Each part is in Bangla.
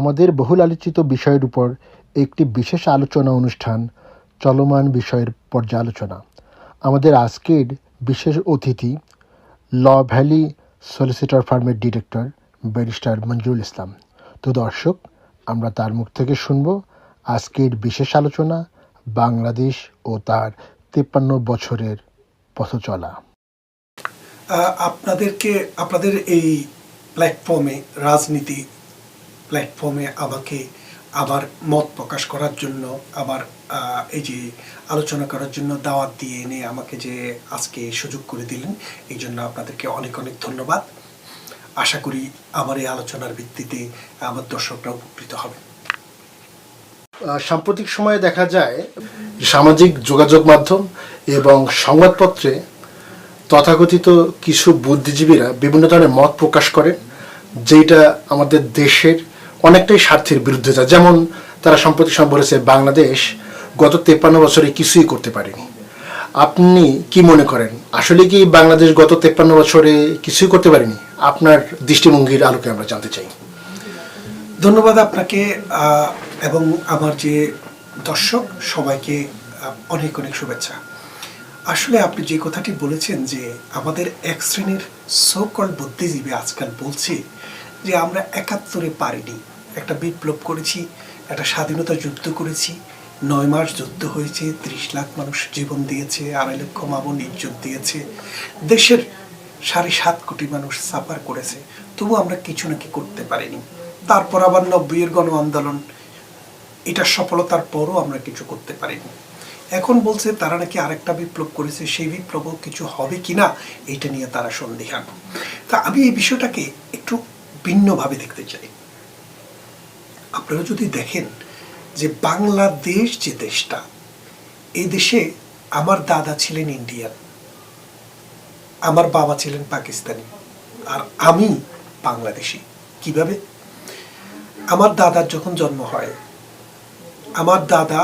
আমাদের বহুল আলোচিত বিষয়ের উপর একটি বিশেষ আলোচনা অনুষ্ঠান, চলমান বিষয়ের পর্যালোচনা। আমাদের আজকের বিশেষ অতিথি ল ভ্যালি সলিসিটর ফার্মের ডিরেক্টর, ব্যারিস্টার মঞ্জুরুল ইসলাম। তো দর্শক, আমরা তার মুখ থেকে শুনব আজকের বিশেষ আলোচনা, বাংলাদেশ ও তার তেপ্পান্ন বছরের পথ চলা। আপনাদেরকে, আপনাদের এই প্ল্যাটফর্মে রাজনীতি প্ল্যাটফর্মে আমাকে আবার মত প্রকাশ করার জন্য, আবার এই যে আলোচনা করার জন্য দাওয়াত দিয়ে এনে আমাকে যে আজকে সুযোগ করে দিলেন, এই জন্য আপনাদেরকে অনেক অনেক ধন্যবাদ। আশা করি আমার এই আলোচনার ভিত্তিতে আমার দর্শকরা উপকৃত হবে। সাম্প্রতিক সময়ে দেখা যায় সামাজিক যোগাযোগ মাধ্যম এবং সংবাদপত্রে তথাকথিত কিছু বুদ্ধিজীবীরা বিভিন্ন ধরনের মত প্রকাশ করেন যেটা আমাদের দেশের অনেকটাই স্বার্থের বিরুদ্ধে যায়। যেমন তারা সম্প্রতি সময় বলেছে, বাংলাদেশ গত তেপ্পান্ন বছরে কিছুই করতে পারেনি। আপনি কি মনে করেন? আসলে কি বাংলাদেশ গত তেপ্পান্ন বছরে কিছুই করতে পারেনি? আপনার দৃষ্টিভঙ্গির আলোকে আমরা জানতে চাই। ধন্যবাদ আপনাকে এবং আমার যে দর্শক, সবাইকে অনেক অনেক শুভেচ্ছা। আসলে আপনি যে কথাটি বলেছেন যে আমাদের এক শ্রেণির সকল বুদ্ধিজীবী আজকাল বলছে যে আমরা একাত্তরে পারিনি। একটা বিপ্লব করেছি, একটা স্বাধীনতা যুদ্ধ করেছি। নয় মাস যুদ্ধ হয়েছে, ত্রিশ লাখ মানুষ জীবন দিয়েছে, আড়াই লক্ষ মামুন ইজ্জত দিয়েছে। দেশের সাড়ে সাত কোটি মানুষ সাফার করেছে। তবু আমরা কিছু নাকি করতে পারিনি। তারপর আবার নব্বইয়ের গণ আন্দোলন। এটা সফলতার পরও আমরা কিছু করতে পারিনি। এখন বলছে তারা নাকি আরেকটা বিপ্লব করেছে, সেই বিপ্লব কিছু হবে কিনা, এটা নিয়ে তারা সন্দেহান। তা আমি এই বিষয়টাকে একটু ভিন্নভাবে দেখতে চাই। আপনারা যদি দেখেন যে বাংলাদেশ যে দেশটা, এই দেশে আমার দাদা ছিলেন ইন্ডিয়ান, আমার বাবা ছিলেন পাকিস্তানি, আর আমি বাংলাদেশি। কীভাবে? আমার দাদার যখন জন্ম হয়, আমার দাদা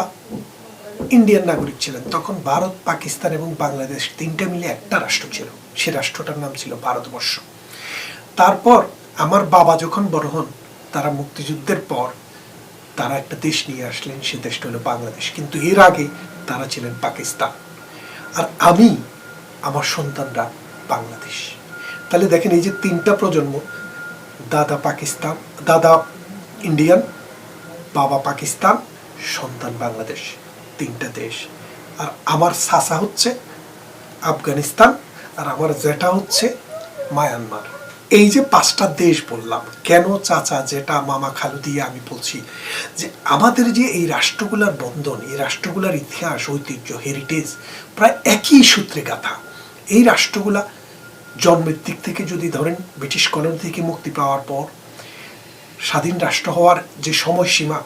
ইন্ডিয়ান নাগরিক ছিলেন। তখন ভারত, পাকিস্তান এবং বাংলাদেশ তিনটা মিলে একটা রাষ্ট্র ছিল। সে রাষ্ট্রটার নাম ছিল ভারতবর্ষ। তারপর আমার বাবা যখন বড় হন তারা মুক্তিযুদ্ধের পর তারা একটা দেশ নিয়ে আসলেন, সে দেশটা হলো বাংলাদেশ। কিন্তু এর আগে তারা ছিলেন পাকিস্তান। আর আমি, আমার সন্তানরা বাংলাদেশ। তাহলে দেখেন এই যে তিনটা প্রজন্ম, দাদা পাকিস্তান, দাদা ইন্ডিয়ান, বাবা পাকিস্তান, সন্তান বাংলাদেশ, তিনটা দেশ। আর আমার সাসা হচ্ছে আফগানিস্তান, আর আমার জেঠা হচ্ছে মায়ানমার। এই যে পাঁচটা দেশ বললাম, কেন চাচা যেটা মামা খালু দিয়ে আমি বলছি, যে আমাদের যে এই রাষ্ট্রগুলার বন্ধন, এই রাষ্ট্রগুলার ইতিহাস, ঐতিহ্য হেরিটেজ প্রায় একই সূত্রে গাথা। এই রাষ্ট্রগুলা জন্মের দিক থেকে যদি ধরেন, ব্রিটিশ কলোনি থেকে মুক্তি পাওয়ার পর, স্বাধীন রাষ্ট্র হওয়ার যে সময়সীমা,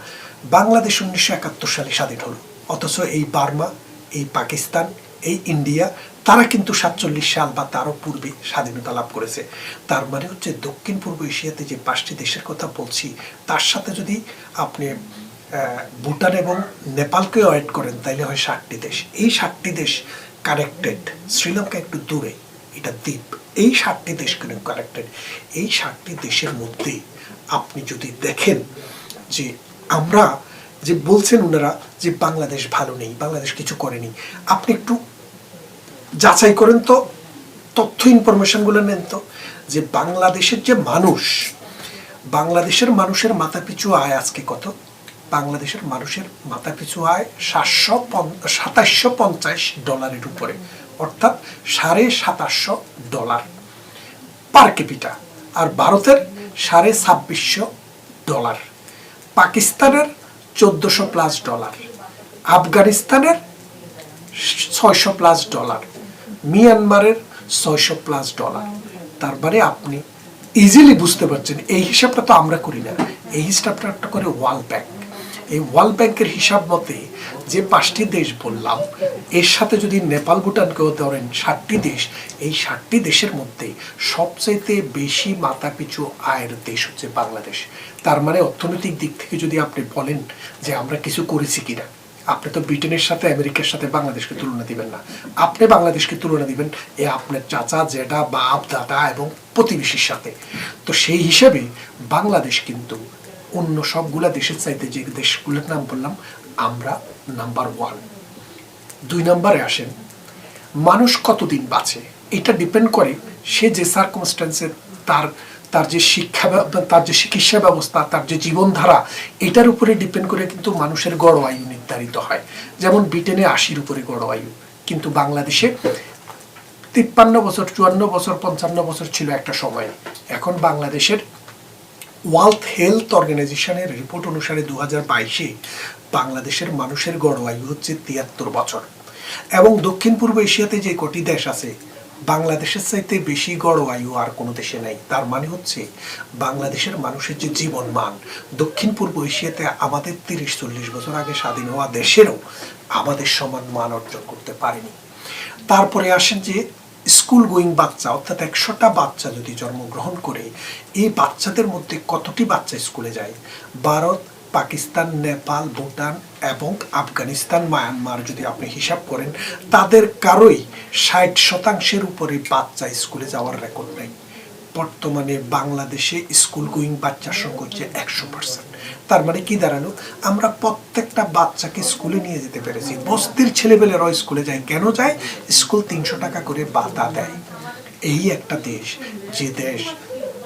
বাংলাদেশ উনিশশো একাত্তর সালে স্বাধীন হলো। অথচ এই বার্মা, এই পাকিস্তান, এই ইন্ডিয়া তারা কিন্তু সাতচল্লিশ সাল বা তারও পূর্বে স্বাধীনতা লাভ করেছে। তার মানে হচ্ছে দক্ষিণ পূর্ব এশিয়াতে যে পাঁচটি দেশের কথা বলছি, তার সাথে যদি আপনি ভুটান এবং নেপালকেও অ্যাড করেন, তাইলে হয় ষাটটি দেশ। এই ষাটটি দেশ কানেক্টেড শ্রীলঙ্কা একটু দূরে, এটা দ্বীপ এই ষাটটি দেশ কিন্তু কানেক্টেড এই ষাটটি দেশের মধ্যে আপনি যদি দেখেন যে আমরা যে বলছেন ওনারা যে বাংলাদেশ ভালো নেই, বাংলাদেশ কিছু করেনি, আপনি একটু যাচাই করেন তো, তথ্য ইনফরমেশনগুলো নেন তো, যে বাংলাদেশের যে মানুষ, বাংলাদেশের মানুষের মাথা পিছু আয় আজকে কত? বাংলাদেশের মানুষের মাথা পিছু আয় সাতশো সাতাশশো পঞ্চাশ ডলারের উপরে, অর্থাৎ সাড়ে সাতাশশো ডলার পার ক্যাপিটা, আর ভারতের সাড়ে ছাব্বিশশো ডলার, পাকিস্তানের চোদ্দোশো প্লাস ডলার, আফগানিস্তানের ছয়শো প্লাস ডলার মিয়ানমারের ছয়শো প্লাস ডলার। তার মানে আপনি ইজিলি বুঝতে পারছেন, এই হিসাবটা তো আমরা করি না। এই হিসাবটা করে ওয়ার্ল্ড ব্যাংক। এই ওয়ার্ল্ড ব্যাংকের হিসাব মতে যে পাঁচটি দেশ বললাম, এর সাথে যদি নেপাল ভুটানকেও ধরেন ষাটটি দেশ, এই ষাটটি দেশের মধ্যে সবচাইতে বেশি মাথাপিছু আয়ের দেশ হচ্ছে বাংলাদেশ। তার মানে অর্থনৈতিক দিক থেকে যদি আপনি বলেন যে আমরা কিছু করেছি কিনা। আপনি তো ব্রিটেনের সাথে, আমেরিকার সাথে, বাংলাদেশকে তুলনা দিবেন না। আপনি বাংলাদেশকে তুলনা দিবেন এ আপনার চাচা, জেঠা, বাপ, দাদা এবং প্রতিবেশীর সাথে। তো সেই হিসেবে বাংলাদেশ কিন্তু অন্য সবগুলা দেশের চাইতে যে দেশগুলোর নাম বললাম, আমরা নাম্বার ওয়ান। দুই নম্বরে আসেন, মানুষ কতদিন বাঁচে? এটা ডিপেন্ড করে সে যে সার্কমস্ট্যান্সে তার তার যে শিক্ষা তার যে চিকিৎসা ব্যবস্থা, তার যে জীবনধারা, এটার উপরে ডিপেন্ড করে কিন্তু মানুষের গড় আয়ু নির্ধারিত হয়। যেমন ব্রিটেনে আশির উপরে গড় আয়ু কিন্তু বাংলাদেশে তিপ্পান্ন বছর, চুয়ান্ন বছর, পঞ্চান্ন বছর ছিল একটা সময়। এখন বাংলাদেশের ওয়ার্ল্ড হেলথ অর্গানাইজেশনের রিপোর্ট অনুসারে দু হাজার বাইশে বাংলাদেশের মানুষের গড় আয়ু হচ্ছে তিয়াত্তর বছর। এবং দক্ষিণ পূর্ব এশিয়াতে যে কটি দেশ আছে বাংলাদেশের চাইতে বেশি গড় আয়ু আর কোনো দেশে নেই। তার মানে হচ্ছে বাংলাদেশের মানুষের যে জীবন মান দক্ষিণ পূর্ব এশিয়াতে আমাদের তিরিশ, চল্লিশ বছর আগে স্বাধীন হওয়া দেশেরও আমাদের সমান মান অর্জন করতে পারেনি। তারপরে আসেন যে স্কুল গোয়িং বাচ্চা, অর্থাৎ একশোটা বাচ্চা যদি জন্মগ্রহণ করে, এই বাচ্চাদের মধ্যে কতটি বাচ্চা স্কুলে যায়? ভারত পাকিস্তান, নেপাল, ভুটান এবং আফগানিস্তান, মায়ানমার যদি আপনি হিসাব করেন, তাদের কারোই ষাট শতাংশের উপরে বাচ্চা স্কুলে যাওয়ার রেকর্ড নেই। বর্তমানে বাংলাদেশে স্কুল গোয়িং বাচ্চার সংখ্যা হচ্ছে একশো পার্সেন্ট তার মানে কি দাঁড়াল? আমরা প্রত্যেকটা বাচ্চাকে স্কুলে নিয়ে যেতে পেরেছি। বস্তির ছেলেবেলেরাও স্কুলে যায়। কেন যায়? স্কুল তিনশো টাকা করে বাতা দেয়। এই একটা দেশ, যে দেশ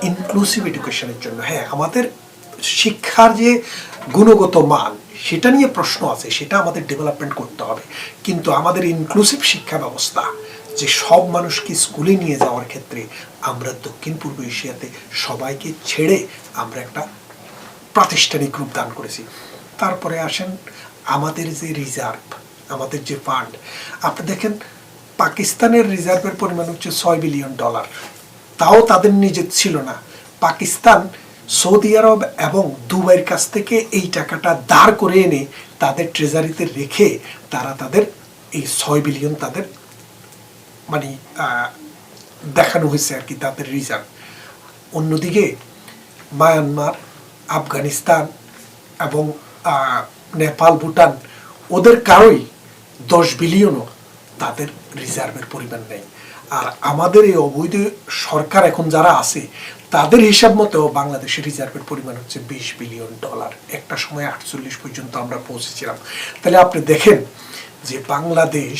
ইনক্লুসিভ এডুকেশনের জন্য। হ্যাঁ আমাদের শিক্ষার যে গুণগত মান, সেটা নিয়ে প্রশ্ন আছে, সেটা আমাদের ডেভেলপমেন্ট করতে হবে। কিন্তু আমাদের ইনক্লুসিভ শিক্ষা ব্যবস্থা, যে সব মানুষকে স্কুলে নিয়ে যাওয়ার ক্ষেত্রে আমরা দক্ষিণ পূর্ব এশিয়াতে সবাইকে ছেড়ে আমরা একটা প্রাতিষ্ঠানিক রূপ দান করেছি। তারপরে আসেন আমাদের যে রিজার্ভ আমাদের যে ফান্ড আপনি দেখেন পাকিস্তানের রিজার্ভের পরিমাণ হচ্ছে ছয় বিলিয়ন ডলার তাও তাদের নিজের ছিল না। পাকিস্তান সৌদি আরব এবং দুবাইয়ের কাছ থেকে এই টাকাটা দাঁড় করে এনে তাদের ট্রেজারিতে রেখে তারা তাদের এই ছয় বিলিয়ন তাদের মানে দেখানো হয়েছে আর কি তাদের রিজার্ভ অন্যদিকে মায়ানমার, আফগানিস্তান এবং নেপাল, ভুটান, ওদের কারোই দশ বিলিয়নও তাদের রিজার্ভের পরিমাণ নেই। আর আমাদের এই অবৈধ সরকার এখন যারা আছে, তাদের হিসাব মতো বাংলাদেশের রিজার্ভের পরিমাণ হচ্ছে বিশ বিলিয়ন ডলার একটা সময় আটচল্লিশ পর্যন্ত আমরা পৌঁছেছিলাম। তাহলে আপনি দেখেন যে বাংলাদেশ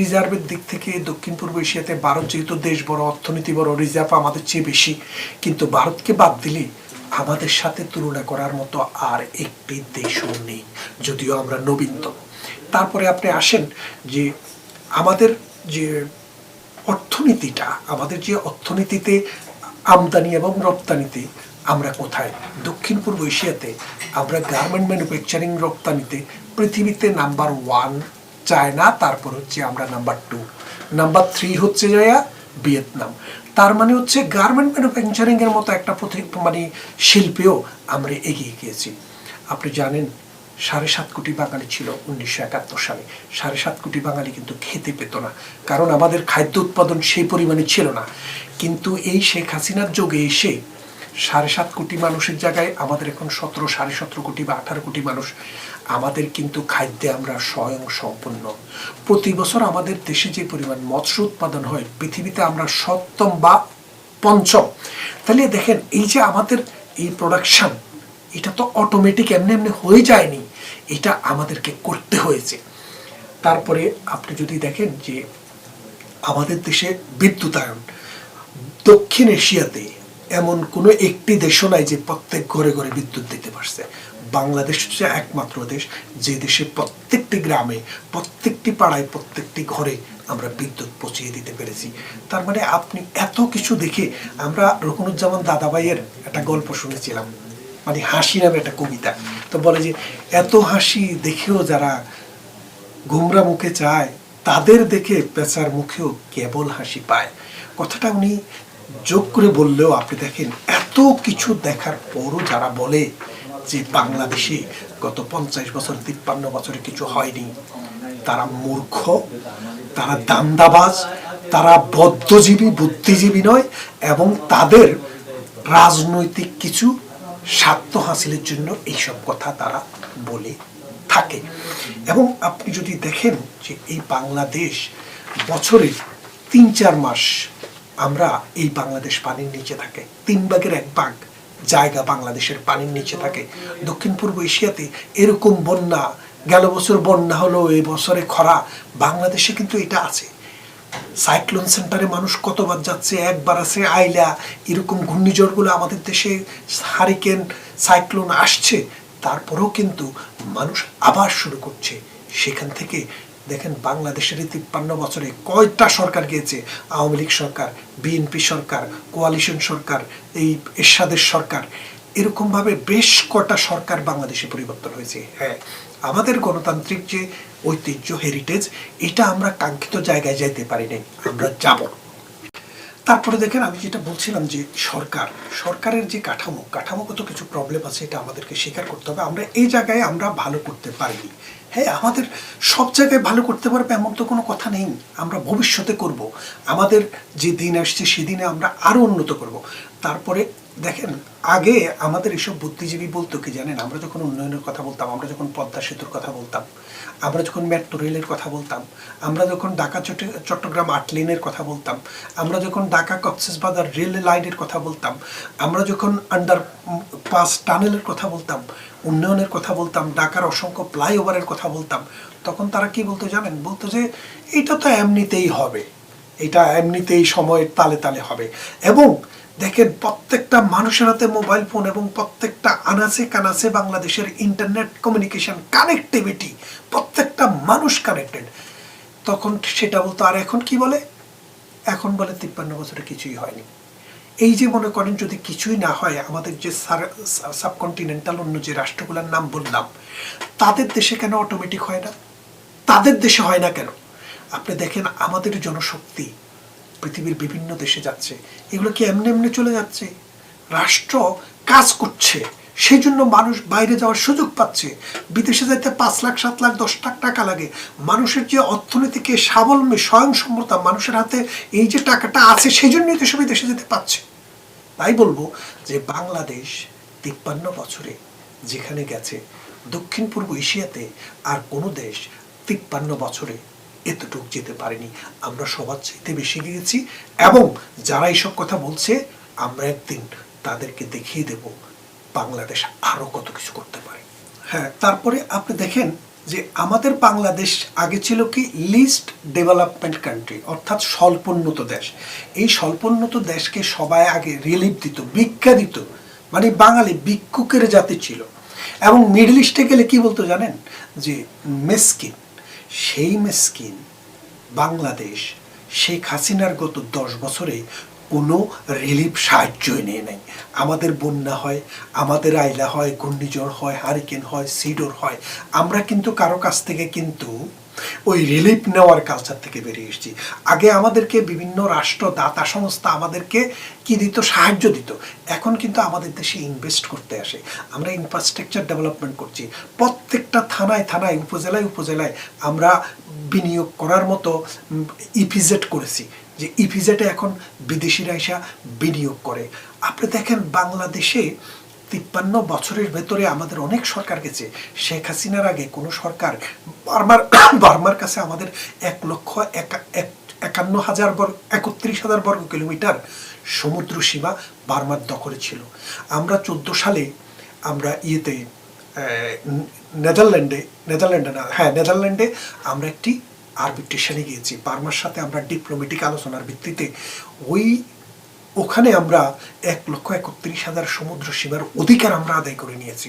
রিজার্ভের দিক থেকে দক্ষিণ পূর্ব এশিয়াতে ভারত যেহেতু দেশ বড়, অর্থনীতি বড় রিজার্ভ আমাদের চেয়ে বেশি। কিন্তু ভারতকে বাদ দিলে আমাদের সাথে তুলনা করার মতো আর একটি দেশও নেই, যদিও আমরা নবীনতম। তারপরে আপনি আসেন যে আমাদের যে অর্থনীতিটা, আমাদের যে অর্থনীতিতে আমদানি এবং রপ্তানিতে, আমরা কোথায়? দক্ষিণ পূর্ব এশিয়াতে আমরা গার্মেন্ট ম্যানুফ্যাকচারিং রপ্তানিতে পৃথিবীতে নাম্বার ওয়ান চায়না, তারপর হচ্ছে আমরা নাম্বার টু নাম্বার থ্রি হচ্ছে যায়া ভিয়েতনাম। তার মানে হচ্ছে গার্মেন্ট ম্যানুফ্যাকচারিংয়ের মতো একটা মানে শিল্পেও আমরা এগিয়ে গিয়েছি। আপনি জানেন সাড়ে সাত কোটি বাঙালি ছিল উনিশশো একাত্তর সালে। সাড়ে সাত কোটি বাঙালি কিন্তু খেতে পেত না। কারণ আমাদের খাদ্য উৎপাদন সেই পরিমাণে ছিল না। কিন্তু এই শেখ হাসিনার যোগে এসে সাড়ে সাত কোটি মানুষের জায়গায় আমাদের এখন সতেরো, সাড়ে সতেরো কোটি বা আঠারো কোটি মানুষ, আমাদের কিন্তু খাদ্যে আমরা স্বয়ং সম্পন্ন প্রতি বছর আমাদের দেশে যে পরিমাণ মৎস্য উৎপাদন হয়, পৃথিবীতে আমরা সপ্তম বা পঞ্চম। তাহলে দেখেন, এই যে আমাদের এই প্রোডাকশন এটা তো অটোমেটিক এমনি এমনি হয়ে যায়নি। এটা আমাদেরকে করতে হয়েছে। তারপরে আপনি যদি দেখেন যে আমাদের দেশে বিদ্যুতায়ন, দক্ষিণ এশিয়াতে এমন কোনো একটি দেশও নাই যে প্রত্যেক ঘরে ঘরে বিদ্যুৎ দিতে পারছে। বাংলাদেশ হচ্ছে একমাত্র দেশ যে দেশে প্রত্যেকটি গ্রামে, প্রত্যেকটি পাড়ায়, প্রত্যেকটি ঘরে আমরা বিদ্যুৎ পৌঁছিয়ে দিতে পেরেছি। তার মানে আপনি এত কিছু দেখে আমরা রকুনুজ্জামান দাদাভাইয়ের একটা গল্প শুনেছিলাম। মানে হাসি নামে একটা কবিতা। তো বলে যে, এত হাসি দেখেও যারা গুমরা মুখে চায়, তাদের দেখে পেঁচার মুখেও কেবল হাসি পায়। কথাটা উনি যোগ করে বললেও আপনি দেখেন, এত কিছু দেখার পরও যারা বলে যে বাংলাদেশে গত পঞ্চাশ বছর, তিপ্পান্ন বছরে কিছু হয়নি, তারা মূর্খ, তারা দান্দাবাজ, তারা বদ্ধজীবী, বুদ্ধিজীবী নয় এবং তাদের রাজনৈতিক কিছু স্বার্থ হাসিলের জন্য এইসব কথা তারা বলে থাকে। এবং আপনি যদি দেখেন যে এই বাংলাদেশ বছরে তিন চার মাস আমরা এই বাংলাদেশ পানির নিচে থাকে, তিন ভাগের এক ভাগ জায়গা বাংলাদেশের পানির নিচে থাকে। দক্ষিণ পূর্ব এশিয়াতে এরকম বন্যা, গেল বছর বন্যা হলো এই বছরে খরা, বাংলাদেশে কিন্তু এটা আছে। সাইক্লোন সেন্টারে মানুষ কতবার যাচ্ছে, একবার আছে, আইলা, এরকম ঘূর্ণিঝড়গুলো আমাদের দেশে হারিকেন, সাইক্লোন আসছে, তারপরেও কিন্তু মানুষ আবার শুরু করছে। সেখান থেকে দেখেন বাংলাদেশের এই তিপ্পান্ন বছরে কয়টা সরকার গিয়েছে? আওয়ামী লীগ সরকার, বিএনপি সরকার, কোয়ালিশন সরকার, এই এরশাদের সরকার। এরকমভাবে বেশ কটা সরকার বাংলাদেশে পরিবর্তন হয়েছে। হ্যাঁ আমাদের গণতান্ত্রিক যে ঐতিহ্য হেরিটেজ এটা আমরা কাঙ্ক্ষিত জায়গায় যাইতে পারি নাই, আমরা যাব। তারপরে দেখেন, আমি যেটা বলছিলাম যে সরকার, সরকারের যে কাঠামো, কাঠামোগত কিছু প্রবলেম আছে, এটা আমাদেরকে স্বীকার করতে হবে। আমরা এই জায়গায় আমরা ভালো করতে পারিনি। হ্যাঁ আমাদের সব জায়গায় ভালো করতে পারবে এমন তো কোনো কথা নেই। আমরা ভবিষ্যতে করব। আমাদের যে দিন আসছে, সেদিনে আমরা আরও উন্নত করব। তারপরে দেখেন, আগে আমাদের এসব বুদ্ধিজীবী বলতো কি জানেন? আমরা যখন উন্নয়নের কথা বলতাম, আমরা যখন পদ্মা সেতুর কথা বলতাম, আমরা যখন মেট্রো রেলের কথা বলতাম, আমরা যখন ঢাকা চট্ট- চট্টগ্রাম আট লেনের কথা বলতাম, আমরা যখন ঢাকা কক্সবাজার রেল লাইনের কথা বলতাম, আমরা যখন আন্ডার পাস টানেলের কথা বলতাম, উন্নয়নের কথা বলতাম, ঢাকার অসংখ্য ফ্লাইওভারের কথা বলতাম, তখন তারা কি বলতো জানেন? বলতো যে, এটা তো এমনিতেই হবে। এটা এমনিতেই সময়ের তালে তালে হবে। এবং দেখেন, প্রত্যেকটা মানুষের হাতে মোবাইল ফোন এবং প্রত্যেকটা আনাচে কানাচে বাংলাদেশের ইন্টারনেট কমিউনিকেশন কানেক্টিভিটি প্রত্যেকটা মানুষ কানেক্টেড তখন সেটা বলতো, আর এখন কি বলে? এখন বলে, তিপ্পান্ন বছরে কিছুই হয়নি। এই যে মনে করেন, যদি কিছুই না হয়, আমাদের যে সাবকন্টিনেন্টাল অন্য যে রাষ্ট্রগুলোর নাম বললাম, তাদের দেশে কেন অটোমেটিক হয় না? তাদের দেশে হয় না কেন? আপনি দেখেন, আমাদের জনশক্তি পৃথিবীর বিভিন্ন দেশে যাচ্ছে। এগুলো কি এমনি এমনি চলে যাচ্ছে? রাষ্ট্র কাজ করছে। সেই জন্য মানুষ বাইরে যাওয়ার সুযোগ পাচ্ছে। বিদেশে যাইতে পাঁচ লাখ, সাত লাখ, দশ লাখ টাকা লাগে। মানুষের যে অর্থনীতিকে স্বাবলম্বী, স্বয়ংসম্মতা মানুষের হাতে এই যে টাকাটা আছে সেই জন্যই তো সে বিদেশে যেতে পারছে। তাই বলব যে বাংলাদেশ তিপ্পান্ন বছরে যেখানে গেছে দক্ষিণ পূর্ব এশিয়াতে আর কোনো দেশ তিপ্পান্ন বছরে এতটুক যেতে পারেনি। আমরা সবার চাইতে বেশি গিয়েছি এবং যারা এইসব কথা বলছে, আমরা একদিন তাদেরকে দেখিয়ে দেব বাংলাদেশ আরও কত কিছু করতে পারে। হ্যাঁ তারপরে আপনি দেখেন যে আমাদের বাংলাদেশ আগে ছিল কি লিস্ট ডেভেলপমেন্ট কান্ট্রি অর্থাৎ স্বল্পোন্নত দেশ। এই স্বল্পোন্নত দেশকে সবাই আগে রিলিফ দিত, ভিক্ষা দিত। মানে বাঙালি ভিক্ষুকের জাতি ছিল। এবং মিডল ইস্টে গেলে কি বলতো জানেন? যে মেসকিন সেই মেসকিন বাংলাদেশ শেখ হাসিনার গত দশ বছরে কোনো রিলিফ সাহায্যই নেয় নাই। আমাদের বন্যা হয়, আমাদের আইলা হয়, ঘূর্ণিঝড় হয়, হারিকেন হয়, সিডোর হয়। আমরা কিন্তু কারও কাছ থেকে কিন্তু ওই রিলিফ নেওয়ার কালচার থেকে বেরিয়ে এসেছি। আগে আমাদেরকে বিভিন্ন রাষ্ট্র, দাতা সংস্থা আমাদেরকে কি দিত? সাহায্য দিত। এখন কিন্তু আমাদের দেশে ইনভেস্ট করতে আসে। আমরা ইনফ্রাস্ট্রাকচার ডেভেলপমেন্ট করছি। প্রত্যেকটা থানায় থানায়, উপজেলায় উপজেলায় আমরা বিনিয়োগ করার মতো ইপিজেড করেছি। যে ইপিজেডে এখন বিদেশিরা এসে বিনিয়োগ করে। আপনি দেখেন বাংলাদেশে তিপ্পান্ন বছরের ভেতরে আমাদের অনেক সরকার গেছে। শেখ হাসিনার আগে কোনো সরকার বার্মার বার্মার কাছে আমাদের এক লক্ষ একা- এক- একান্ন হাজার বর্গ, একত্রিশ হাজার বর্গ কিলোমিটার সমুদ্র সীমা বার্মার দখলে ছিল। আমরা চোদ্দ সালে আমরা ইয়েতে নেদারল্যান্ডে নেদারল্যান্ডে না হ্যাঁ নেদারল্যান্ডে আমরা একটি আরবিট্রেশনে গিয়েছি। বার্মার সাথে আমরা ডিপ্লোমেটিক আলোচনার ভিত্তিতে ওই ওখানে আমরা এক লক্ষ একত্রিশ হাজার সমুদ্র সীমার অধিকার আমরা আদায় করে নিয়েছি।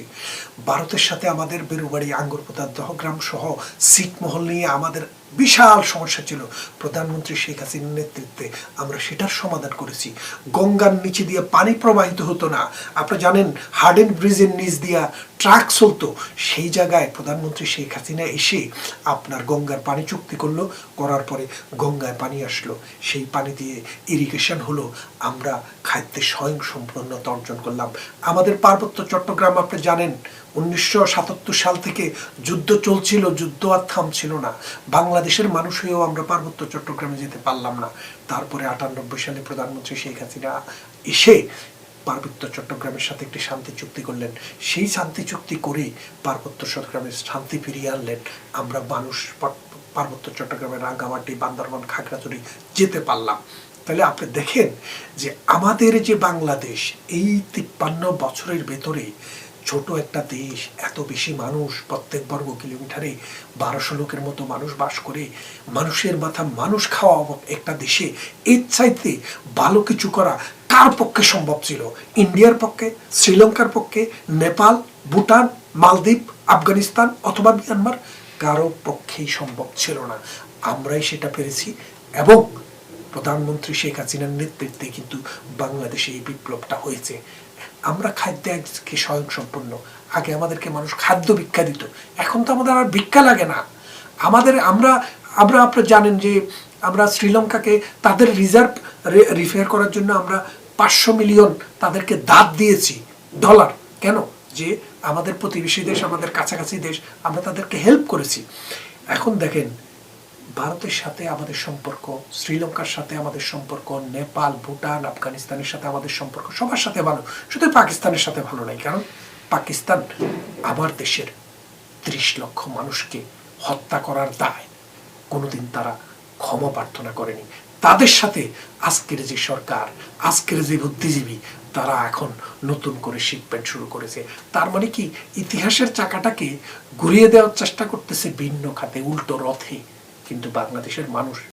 ভারতের সাথে আমাদের বেরুবাড়ি আঙ্গুরপোতা দহগ্রাম সহ সিটমহল নিয়ে আমাদের বিশাল সমস্যা ছিল। প্রধানমন্ত্রী শেখ হাসিনার নেতৃত্বে আমরা সেটার সমাধান করেছি। গঙ্গার নিচে দিয়ে পানি প্রবাহিত হতো না। আপনি জানেন, হার্ডেন ব্রিজের নিচ দিয়া ট্রাক চলতো। সেই জায়গায় প্রধানমন্ত্রী শেখ হাসিনা এসে আপনার গঙ্গার পানি চুক্তি করল। করার পরে গঙ্গায় পানি আসলো। সেই পানি দিয়ে ইরিগেশন হলো। আমরা খাদ্যে স্বয়ং সম্পূর্ণতা অর্জন করলাম। আমাদের পার্বত্য চট্টগ্রাম, আপনি জানেন উনিশশো সাতাত্তর সাল থেকে যুদ্ধ চলছিল, যুদ্ধ আর থামছিল না। বাংলাদেশের মানুষ হয়েও আমরা পার্বত্য চট্টগ্রামে যেতে পারলাম না। তারপরে আটানব্বই সালে প্রধানমন্ত্রী শেখ হাসিনা এসে পার্বত্য চট্টগ্রামের সাথে একটি শান্তি চুক্তি করলেন। সেই শান্তি চুক্তি করে পার্বত্য চট্টগ্রামের শান্তি ফিরিয়ে আনলেন। আমরা মানুষ পার্বত্য চট্টগ্রামের রাঙ্গামাটি, বান্দরবান, খাগড়াছড়ি যেতে পারলাম। তাহলে আপনি দেখেন যে আমাদের যে বাংলাদেশ, এই তিপ্পান্ন বছরের ভেতরে ছোট একটা দেশ, এত বেশি মানুষ প্রত্যেক বর্গ কিলোমিটারে বারোশো লোকের মতো মানুষ বাস করে, মানুষের মাথা মানুষ খাওয়া একটা দেশে, এর চাইতে ভালো কিছু করা কার পক্ষে সম্ভব ছিল? ইন্ডিয়ার পক্ষে, শ্রীলঙ্কার পক্ষে, নেপাল, ভুটান, মালদ্বীপ, আফগানিস্তান অথবা মিয়ানমার? কারও পক্ষেই সম্ভব ছিল না। আমরাই সেটা পেরেছি এবং প্রধানমন্ত্রী শেখ হাসিনার নেতৃত্বে কিন্তু বাংলাদেশে এই বিপ্লবটা হয়েছে। আমরা খাদ্যে আজকে স্বয়ংসম্পূর্ণ। আগে আমাদেরকে মানুষ খাদ্য ভিক্ষা দিত। এখন তো আমাদের আর ভিক্ষা লাগে না। আমাদের আমরা আমরা আপনারা জানেন যে আমরা শ্রীলঙ্কাকে তাদের রিজার্ভ রিফেয়ার করার জন্য আমরা পাঁচশো মিলিয়ন তাদেরকে দাঁত দিয়েছি ডলার কেন? যে আমাদের প্রতিবেশী দেশ, আমাদের কাছাকাছি দেশ, আমরা তাদেরকে হেল্প করেছি। এখন দেখেন ভারতের সাথে আমাদের সম্পর্ক, শ্রীলঙ্কার সাথে আমাদের সম্পর্ক, নেপাল, ভুটান, আফগানিস্তানের সাথে আমাদের সম্পর্ক, সবার সাথে ভালো। শুধু পাকিস্তানের সাথে ভালো নাই, কারণ পাকিস্তান আমার দেশের ত্রিশ লক্ষ মানুষকে হত্যা করার দায় কোনোদিন তারা ক্ষমা প্রার্থনা করেনি। তাদের সাথে আজকের যে সরকার, আজকের যে বুদ্ধিজীবী, তারা এখন নতুন করে শিখবেন, শুরু করেছে। তার মানে কি, ইতিহাসের চাকাটাকে ঘুরিয়ে দেওয়ার চেষ্টা করতেছে ভিন্ন খাতে, উল্টো রথে। কিন্তু বাংলাদেশের মানুষ